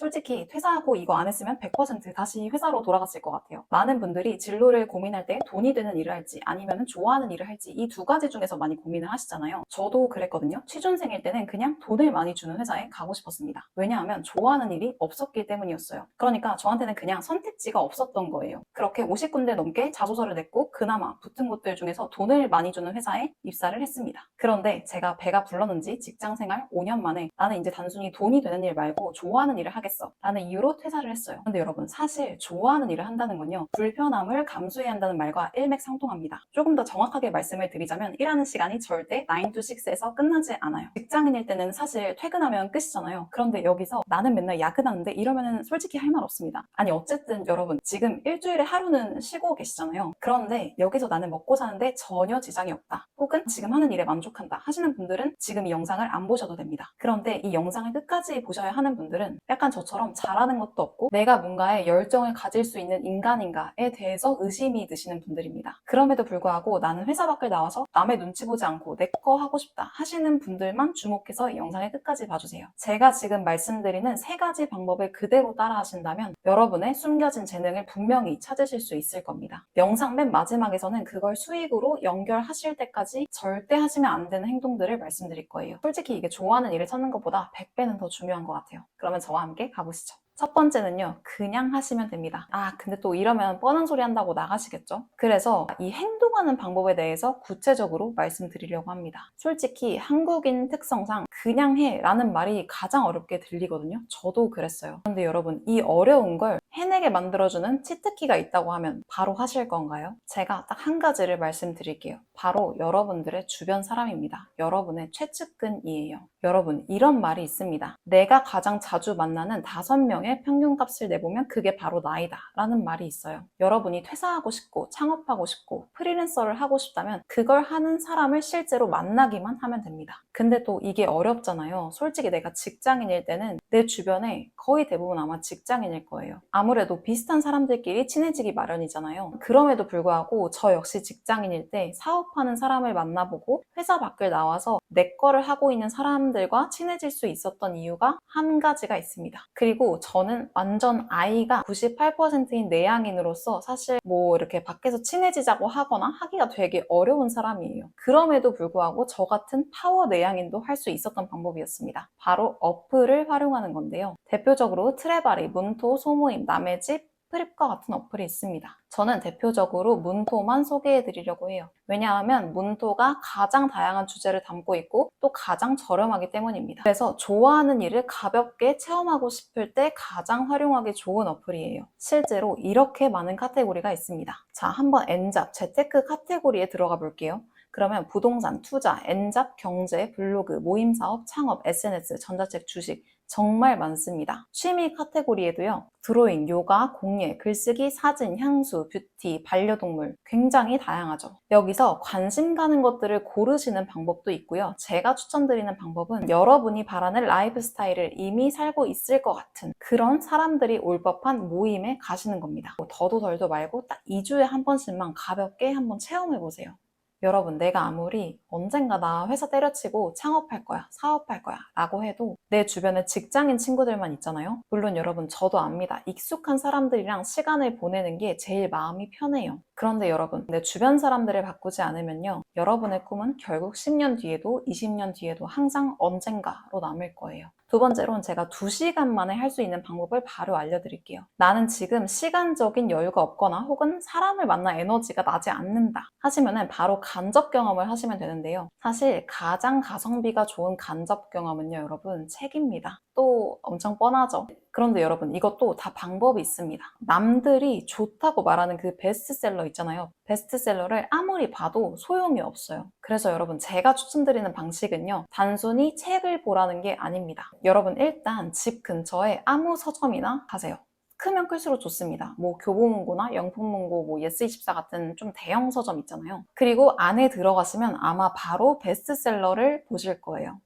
솔직히 퇴사하고 이거 안 했으면 100% 다시 회사로 돌아갔을 것 같아요. 많은 분들이 진로를 고민할 때 돈이 되는 일을 할지 아니면 좋아하는 일을 할지 이 두 가지 중에서 많이 고민을 하시잖아요. 저도 그랬거든요. 취준생일 때는 그냥 돈을 많이 주는 회사에 가고 싶었습니다. 왜냐하면 좋아하는 일이 없었기 때문이었어요. 그러니까 저한테는 그냥 선택지가 없었던 거예요. 그렇게 50군데 넘게 자소서를 냈고 그나마 붙은 곳들 중에서 돈을 많이 주는 회사에 입사를 했습니다. 그런데 제가 배가 불렀는지 직장 생활 5년 만에 나는 이제 단순히 돈이 되는 일 말고 좋아하는 일을 하 겠어 라는 이유로 퇴사를 했어요. 근데 여러분 사실 좋아하는 일을 한다는 건요 불편함을 감수해야 한다는 말과 일맥상통합니다. 조금 더 정확하게 말씀을 드리자면 일하는 시간이 절대 9 to 6에서 끝나지 않아요. 직장인일 때는 사실 퇴근하면 끝이잖아요. 그런데 여기서 나는 맨날 야근하는데 이러면은 솔직히 할 말 없습니다. 아니 어쨌든 여러분 지금 일주일에 하루는 쉬고 계시잖아요. 그런데 여기서 나는 먹고 사는데 전혀 지장이 없다. 혹은 지금 하는 일에 만족한다 하시는 분들은 지금 이 영상을 안 보셔도 됩니다. 그런데 이 영상을 끝까지 보셔야 하는 분들은 약간 저 처럼 잘하는 것도 없고 내가 뭔가에 열정을 가질 수 있는 인간인가에 대해서 의심이 드시는 분들입니다. 그럼에도 불구하고 나는 회사 밖을 나와서 남의 눈치 보지 않고 내 거 하고 싶다 하시는 분들만 주목해서 이 영상을 끝까지 봐주세요. 제가 지금 말씀드리는 세 가지 방법을 그대로 따라 하신다면 여러분의 숨겨진 재능을 분명히 찾으실 수 있을 겁니다. 영상 맨 마지막에서는 그걸 수익으로 연결하실 때까지 절대 하시면 안 되는 행동들을 말씀드릴 거예요. 솔직히 이게 좋아하는 일을 찾는 것보다 100배는 더 중요한 것 같아요. 그러면 저와 함께 가보시죠. 첫 번째는요, 그냥 하시면 됩니다. 아, 근데 또 이러면 뻔한 소리 한다고 나가시겠죠? 그래서 이 행동하는 방법에 대해서 구체적으로 말씀드리려고 합니다. 솔직히 한국인 특성상 그냥 해 라는 말이 가장 어렵게 들리거든요. 저도 그랬어요. 그런데 여러분, 이 어려운 걸 해내게 만들어주는 치트키가 있다고 하면 바로 하실 건가요? 제가 딱 한 가지를 말씀드릴게요. 바로 여러분들의 주변 사람입니다. 여러분의 최측근이에요. 여러분, 이런 말이 있습니다. 내가 가장 자주 만나는 다섯 명의 평균값을 내보면 그게 바로 나이다. 라는 말이 있어요. 여러분이 퇴사하고 싶고, 창업하고 싶고, 프리랜서를 하고 싶다면 그걸 하는 사람을 실제로 만나기만 하면 됩니다. 근데 또 이게 어렵잖아요. 솔직히 내가 직장인일 때는 내 주변에 거의 대부분 아마 직장인일 거예요. 아무래도 비슷한 사람들끼리 친해지기 마련이잖아요. 그럼에도 불구하고 저 역시 직장인일 때 사업하는 사람을 만나보고 회사 밖을 나와서 내 거를 하고 있는 사람들과 친해질 수 있었던 이유가 한 가지가 있습니다. 그리고 저는 완전 아이가 98%인 내향인으로서 사실 뭐 이렇게 밖에서 친해지자고 하거나 하기가 되게 어려운 사람이에요. 그럼에도 불구하고 저 같은 파워 내향인도 할 수 있었던 방법이었습니다. 바로 어플을 활용하는 건데요. 대표적으로 트레바리, 문토, 소모임, 남의 집, 프립과 같은 어플이 있습니다. 저는 대표적으로 문토만 소개해 드리려고 해요. 왜냐하면 문토가 가장 다양한 주제를 담고 있고 또 가장 저렴하기 때문입니다. 그래서 좋아하는 일을 가볍게 체험하고 싶을 때 가장 활용하기 좋은 어플이에요. 실제로 이렇게 많은 카테고리가 있습니다. 자, 한번 N잡, 재테크 카테고리에 들어가 볼게요. 그러면 부동산, 투자, N잡, 경제, 블로그, 모임사업, 창업, SNS, 전자책, 주식 정말 많습니다. 취미 카테고리에도요. 드로잉, 요가, 공예, 글쓰기, 사진, 향수, 뷰티, 반려동물 굉장히 다양하죠. 여기서 관심 가는 것들을 고르시는 방법도 있고요. 제가 추천드리는 방법은 여러분이 바라는 라이프 스타일을 이미 살고 있을 것 같은 그런 사람들이 올 법한 모임에 가시는 겁니다. 뭐 더도 덜도 말고 딱 2주에 한 번씩만 가볍게 한번 체험해 보세요. 여러분, 내가 아무리 언젠가 나 회사 때려치고 창업할 거야, 사업할 거야 라고 해도 내 주변에 직장인 친구들만 있잖아요. 물론 여러분, 저도 압니다. 익숙한 사람들이랑 시간을 보내는 게 제일 마음이 편해요. 그런데 여러분, 내 주변 사람들을 바꾸지 않으면요. 여러분의 꿈은 결국 10년 뒤에도 20년 뒤에도 항상 언젠가로 남을 거예요. 두 번째로는 제가 2시간 만에 할 수 있는 방법을 바로 알려드릴게요. 나는 지금 시간적인 여유가 없거나 혹은 사람을 만나 에너지가 나지 않는다 하시면은 바로 간접 경험을 하시면 되는데요. 사실 가장 가성비가 좋은 간접 경험은요, 여러분, 책입니다. 또 엄청 뻔하죠. 그런데 여러분, 이것도 다 방법이 있습니다. 남들이 좋다고 말하는 그 베스트셀러 있잖아요. 베스트셀러를 아무리 봐도 소용이 없어요. 그래서 여러분, 제가 추천드리는 방식은요, 단순히 책을 보라는 게 아닙니다. 여러분, 일단 집 근처에 아무 서점이나 가세요. 크면 클수록 좋습니다. 뭐 교보문고나 영풍문고, 뭐 예스24 같은 좀 대형 서점 있잖아요. 그리고 안에 들어가시면 아마 바로 베스트셀러를 보실 거예요.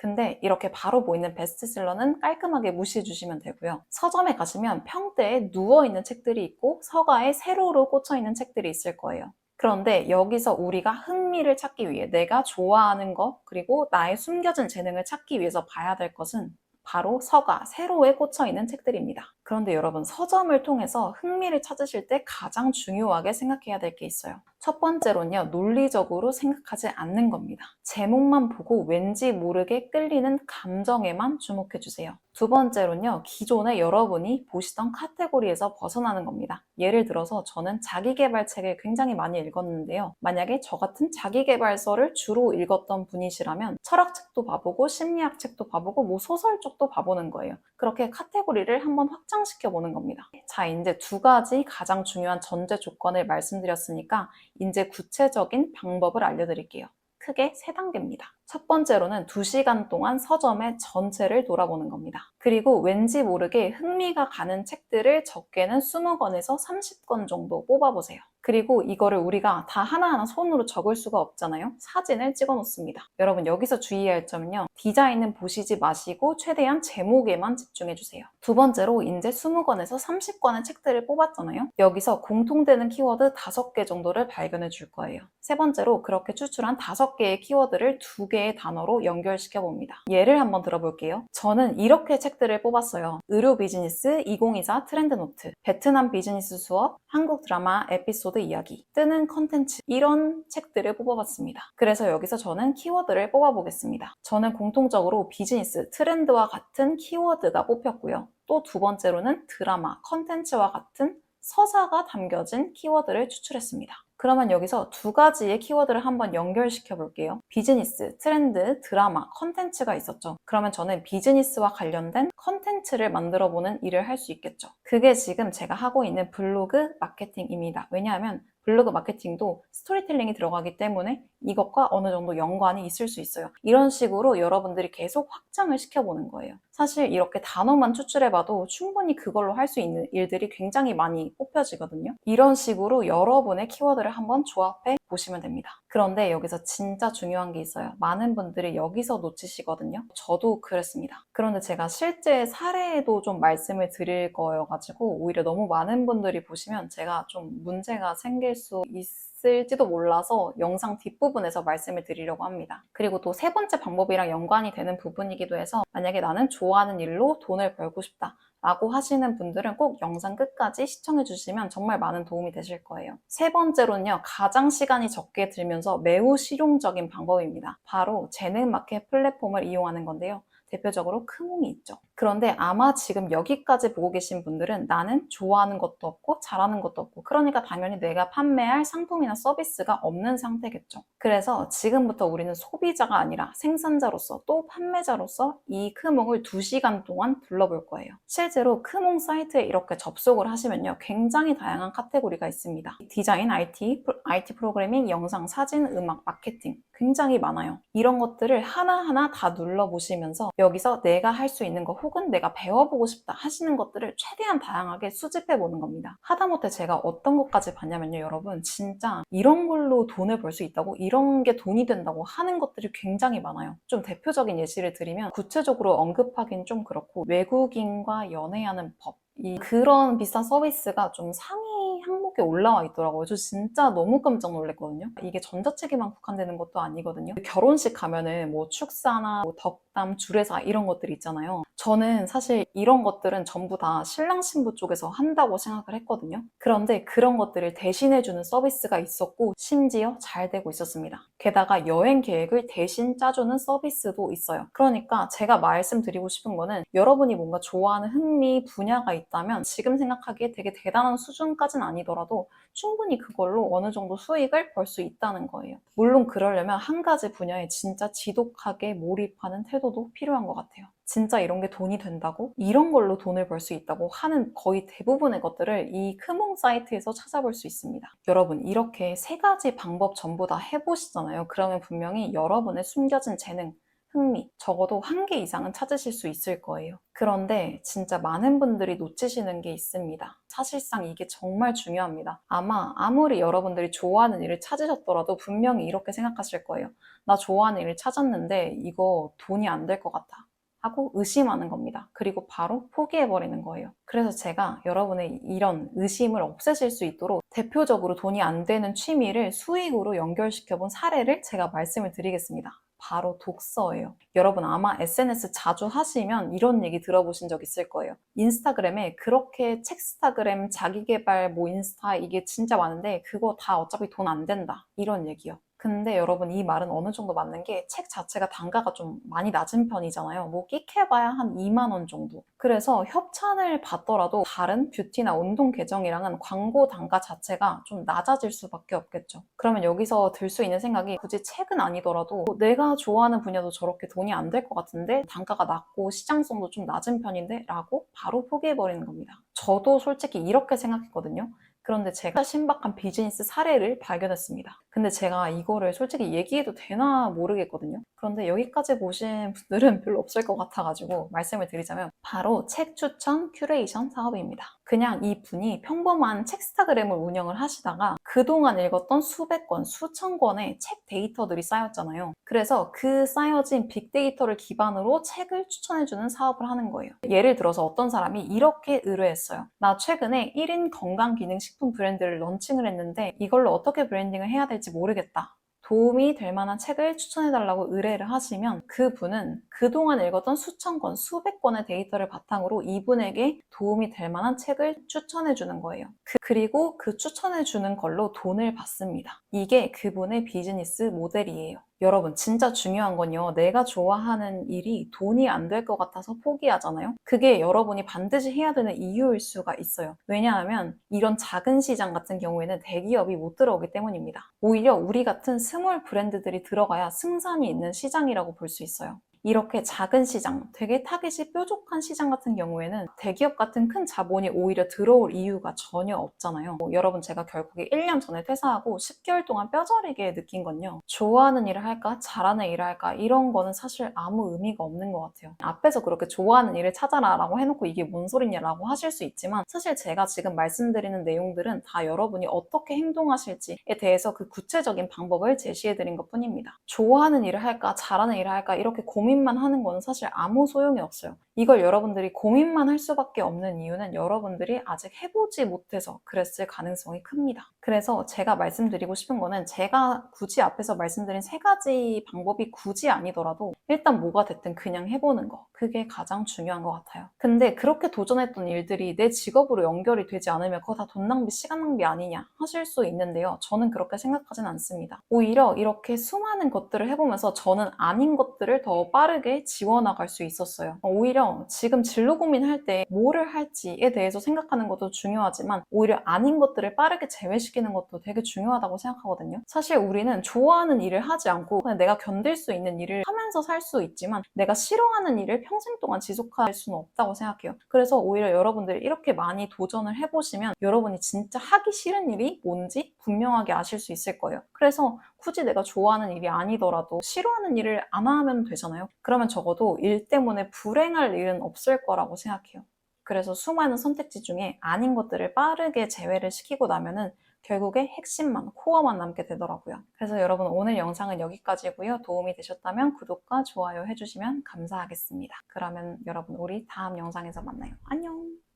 근데 이렇게 바로 보이는 베스트셀러는 깔끔하게 무시해 주시면 되고요. 서점에 가시면 평대에 누워있는 책들이 있고 서가에 세로로 꽂혀있는 책들이 있을 거예요. 그런데 여기서 우리가 흥미를 찾기 위해 내가 좋아하는 것 그리고 나의 숨겨진 재능을 찾기 위해서 봐야 될 것은 바로 서가, 세로에 꽂혀 있는 책들입니다. 그런데 여러분, 서점을 통해서 흥미를 찾으실 때 가장 중요하게 생각해야 될 게 있어요. 첫 번째로는요, 논리적으로 생각하지 않는 겁니다. 제목만 보고 왠지 모르게 끌리는 감정에만 주목해 주세요. 두 번째로는요, 기존에 여러분이 보시던 카테고리에서 벗어나는 겁니다. 예를 들어서 저는 자기개발 책을 굉장히 많이 읽었는데요. 만약에 저 같은 자기개발서를 주로 읽었던 분이시라면 철학책도 봐보고 심리학 책도 봐보고 뭐 소설 쪽도 봐보는 거예요. 그렇게 카테고리를 한번 확장 시켜 보는 겁니다. 자, 이제 두 가지 가장 중요한 전제 조건을 말씀드렸으니까 이제 구체적인 방법을 알려드릴게요. 크게 세 단계입니다. 첫 번째로는 2시간 동안 서점의 전체를 돌아보는 겁니다. 그리고 왠지 모르게 흥미가 가는 책들을 적게는 20권에서 30권 정도 뽑아보세요. 그리고 이거를 우리가 다 하나하나 손으로 적을 수가 없잖아요. 사진을 찍어 놓습니다. 여러분 여기서 주의해야 할 점은요. 디자인은 보시지 마시고 최대한 제목에만 집중해 주세요. 두 번째로 이제 20권에서 30권의 책들을 뽑았잖아요. 여기서 공통되는 키워드 5개 정도를 발견해 줄 거예요. 세 번째로 그렇게 추출한 5개의 키워드를 2개의 단어로 연결시켜 봅니다. 예를 한번 들어볼게요. 저는 이렇게 책들을 뽑았어요. 의료 비즈니스 2024 트렌드 노트, 베트남 비즈니스 수업, 한국 드라마 에피소 드 이야기, 뜨는 컨텐츠 이런 책들을 뽑아봤습니다. 그래서 여기서 저는 키워드를 뽑아보겠습니다. 저는 공통적으로 비즈니스, 트렌드와 같은 키워드가 뽑혔고요. 또 두 번째로는 드라마, 컨텐츠와 같은 서사가 담겨진 키워드를 추출했습니다. 그러면 여기서 두 가지의 키워드를 한번 연결시켜 볼게요. 비즈니스, 트렌드, 드라마, 컨텐츠가 있었죠. 그러면 저는 비즈니스와 관련된 컨텐츠를 만들어 보는 일을 할 수 있겠죠. 그게 지금 제가 하고 있는 블로그 마케팅입니다. 왜냐하면 블로그 마케팅도 스토리텔링이 들어가기 때문에 이것과 어느 정도 연관이 있을 수 있어요. 이런 식으로 여러분들이 계속 확장을 시켜보는 거예요. 사실 이렇게 단어만 추출해봐도 충분히 그걸로 할 수 있는 일들이 굉장히 많이 뽑혀지거든요. 이런 식으로 여러분의 키워드를 한번 조합해 보시면 됩니다. 그런데 여기서 진짜 중요한 게 있어요. 많은 분들이 여기서 놓치시거든요. 저도 그랬습니다. 그런데 제가 실제 사례도 좀 말씀을 드릴 거여가지고 오히려 너무 많은 분들이 보시면 제가 좀 문제가 생길 수 있을지도 몰라서 영상 뒷부분에서 말씀을 드리려고 합니다. 그리고 또 세 번째 방법이랑 연관이 되는 부분이기도 해서 만약에 나는 좋아하는 일로 돈을 벌고 싶다. 라고 하시는 분들은 꼭 영상 끝까지 시청해 주시면 정말 많은 도움이 되실 거예요. 세 번째로는요, 가장 시간이 적게 들면서 매우 실용적인 방법입니다. 바로 재능 마켓 플랫폼을 이용하는 건데요. 대표적으로 크몽이 있죠. 그런데 아마 지금 여기까지 보고 계신 분들은 나는 좋아하는 것도 없고 잘하는 것도 없고 그러니까 당연히 내가 판매할 상품이나 서비스가 없는 상태겠죠. 그래서 지금부터 우리는 소비자가 아니라 생산자로서 또 판매자로서 이 크몽을 2시간 동안 둘러볼 거예요. 실제로 크몽 사이트에 이렇게 접속을 하시면요. 굉장히 다양한 카테고리가 있습니다. 디자인, IT, IT 프로그래밍, 영상, 사진, 음악, 마케팅 굉장히 많아요. 이런 것들을 하나하나 다 눌러보시면서 여기서 내가 할 수 있는 거 혹은 내가 배워보고 싶다 하시는 것들을 최대한 다양하게 수집해 보는 겁니다. 하다못해 제가 어떤 것까지 봤냐면요, 여러분. 진짜 이런 걸로 돈을 벌 수 있다고, 이런 게 돈이 된다고 하는 것들이 굉장히 많아요. 좀 대표적인 예시를 드리면 구체적으로 언급하긴 좀 그렇고 외국인과 연애하는 법. 이 그런 비싼 서비스가 좀 상위 항목 에 올라와 있더라고요. 저 진짜 너무 깜짝 놀랐거든요. 이게 전자책에만 국한되는 것도 아니거든요. 결혼식 가면은 뭐 축사나 뭐 덕담, 주례사 이런 것들 있잖아요. 저는 사실 이런 것들은 전부 다 신랑 신부 쪽에서 한다고 생각을 했거든요. 그런데 그런 것들을 대신해주는 서비스가 있었고 심지어 잘 되고 있었습니다. 게다가 여행 계획을 대신 짜주는 서비스도 있어요. 그러니까 제가 말씀드리고 싶은 거는 여러분이 뭔가 좋아하는 흥미 분야가 있다면 지금 생각하기에 되게 대단한 수준까지는 아니더라도 충분히 그걸로 어느 정도 수익을 벌 수 있다는 거예요. 물론 그러려면 한 가지 분야에 진짜 지독하게 몰입하는 태도도 필요한 것 같아요. 진짜 이런 게 돈이 된다고? 이런 걸로 돈을 벌 수 있다고 하는 거의 대부분의 것들을 이 크몽 사이트에서 찾아볼 수 있습니다. 여러분, 이렇게 세 가지 방법 전부 다 해보시잖아요. 그러면 분명히 여러분의 숨겨진 재능, 흥미, 적어도 한 개 이상은 찾으실 수 있을 거예요. 그런데 진짜 많은 분들이 놓치시는 게 있습니다. 사실상 이게 정말 중요합니다. 아마 아무리 여러분들이 좋아하는 일을 찾으셨더라도 분명히 이렇게 생각하실 거예요. 나 좋아하는 일을 찾았는데 이거 돈이 안 될 것 같아. 하고 의심하는 겁니다. 그리고 바로 포기해버리는 거예요. 그래서 제가 여러분의 이런 의심을 없애실 수 있도록 대표적으로 돈이 안 되는 취미를 수익으로 연결시켜본 사례를 제가 말씀을 드리겠습니다. 바로 독서예요. 여러분 아마 SNS 자주 하시면 이런 얘기 들어보신 적 있을 거예요. 인스타그램에 그렇게 책스타그램 자기개발 뭐 인스타 이게 진짜 많은데 그거 다 어차피 돈 안 된다. 이런 얘기요. 근데 여러분 이 말은 어느 정도 맞는 게 책 자체가 단가가 좀 많이 낮은 편이잖아요. 뭐 끽해봐야 한 2만 원 정도. 그래서 협찬을 받더라도 다른 뷰티나 운동 계정이랑은 광고 단가 자체가 좀 낮아질 수밖에 없겠죠. 그러면 여기서 들 수 있는 생각이 굳이 책은 아니더라도 내가 좋아하는 분야도 저렇게 돈이 안 될 것 같은데 단가가 낮고 시장성도 좀 낮은 편인데 라고 바로 포기해버리는 겁니다. 저도 솔직히 이렇게 생각했거든요. 그런데 제가 신박한 비즈니스 사례를 발견했습니다. 근데 제가 이거를 솔직히 얘기해도 되나 모르겠거든요. 그런데 여기까지 보신 분들은 별로 없을 것 같아가지고 말씀을 드리자면 바로 책 추천 큐레이션 사업입니다. 그냥 이 분이 평범한 책스타그램을 운영을 하시다가 그동안 읽었던 수백 권, 수천 권의 책 데이터들이 쌓였잖아요. 그래서 그 쌓여진 빅데이터를 기반으로 책을 추천해주는 사업을 하는 거예요. 예를 들어서 어떤 사람이 이렇게 의뢰했어요. 나 최근에 1인 건강기능식품 브랜드를 런칭을 했는데 이걸로 어떻게 브랜딩을 해야 될지 모르겠다. 도움이 될 만한 책을 추천해달라고 의뢰를 하시면 그분은 그동안 읽었던 수천 권, 수백 권의 데이터를 바탕으로 이분에게 도움이 될 만한 책을 추천해주는 거예요. 그, 리고그 추천해주는 걸로 돈을 받습니다. 이게 그분의 비즈니스 모델이에요. 여러분, 진짜 중요한 건요. 내가 좋아하는 일이 돈이 안 될 것 같아서 포기하잖아요. 그게 여러분이 반드시 해야 되는 이유일 수가 있어요. 왜냐하면 이런 작은 시장 같은 경우에는 대기업이 못 들어오기 때문입니다. 오히려 우리 같은 스몰 브랜드들이 들어가야 승산이 있는 시장이라고 볼 수 있어요. 이렇게 작은 시장, 되게 타깃이 뾰족한 시장 같은 경우에는 대기업 같은 큰 자본이 오히려 들어올 이유가 전혀 없잖아요. 뭐 여러분 제가 결국에 1년 전에 퇴사하고 10개월 동안 뼈저리게 느낀 건요. 좋아하는 일을 할까? 잘하는 일을 할까? 이런 거는 사실 아무 의미가 없는 것 같아요. 앞에서 그렇게 좋아하는 일을 찾아라 라고 해놓고 이게 뭔 소리냐라고 하실 수 있지만 사실 제가 지금 말씀드리는 내용들은 다 여러분이 어떻게 행동하실지에 대해서 그 구체적인 방법을 제시해드린 것 뿐입니다. 좋아하는 일을 할까? 잘하는 일을 할까? 이렇게 고민 만 하는 거는 사실 아무 소용이 없어요. 이걸 여러분들이 고민만 할 수밖에 없는 이유는 여러분들이 아직 해보지 못해서 그랬을 가능성이 큽니다. 그래서 제가 말씀드리고 싶은 거는 제가 굳이 앞에서 말씀드린 세 가지 방법이 굳이 아니더라도 일단 뭐가 됐든 그냥 해보는 거. 그게 가장 중요한 것 같아요. 근데 그렇게 도전했던 일들이 내 직업으로 연결이 되지 않으면 그거 다 돈 낭비, 시간 낭비 아니냐 하실 수 있는데요. 저는 그렇게 생각하진 않습니다. 오히려 이렇게 수많은 것들을 해보면서 저는 아닌 것들을 더 빠르게 지워나갈 수 있었어요. 오히려 지금 진로 고민할 때 뭐를 할지에 대해서 생각하는 것도 중요하지만 오히려 아닌 것들을 빠르게 제외시키는 것도 되게 중요하다고 생각하거든요. 사실 우리는 좋아하는 일을 하지 않고 그냥 내가 견딜 수 있는 일을 하면서 살 수 있지만 내가 싫어하는 일을 평생 동안 지속할 수는 없다고 생각해요. 그래서 오히려 여러분들 이렇게 많이 도전을 해보시면 여러분이 진짜 하기 싫은 일이 뭔지 분명하게 아실 수 있을 거예요. 그래서 굳이 내가 좋아하는 일이 아니더라도 싫어하는 일을 안 하면 되잖아요. 그러면 적어도 일 때문에 불행할 일은 없을 거라고 생각해요. 그래서 수많은 선택지 중에 아닌 것들을 빠르게 제외를 시키고 나면은 결국에 핵심만, 코어만 남게 되더라고요. 그래서 여러분 오늘 영상은 여기까지고요. 도움이 되셨다면 구독과 좋아요 해주시면 감사하겠습니다. 그러면 여러분 우리 다음 영상에서 만나요. 안녕!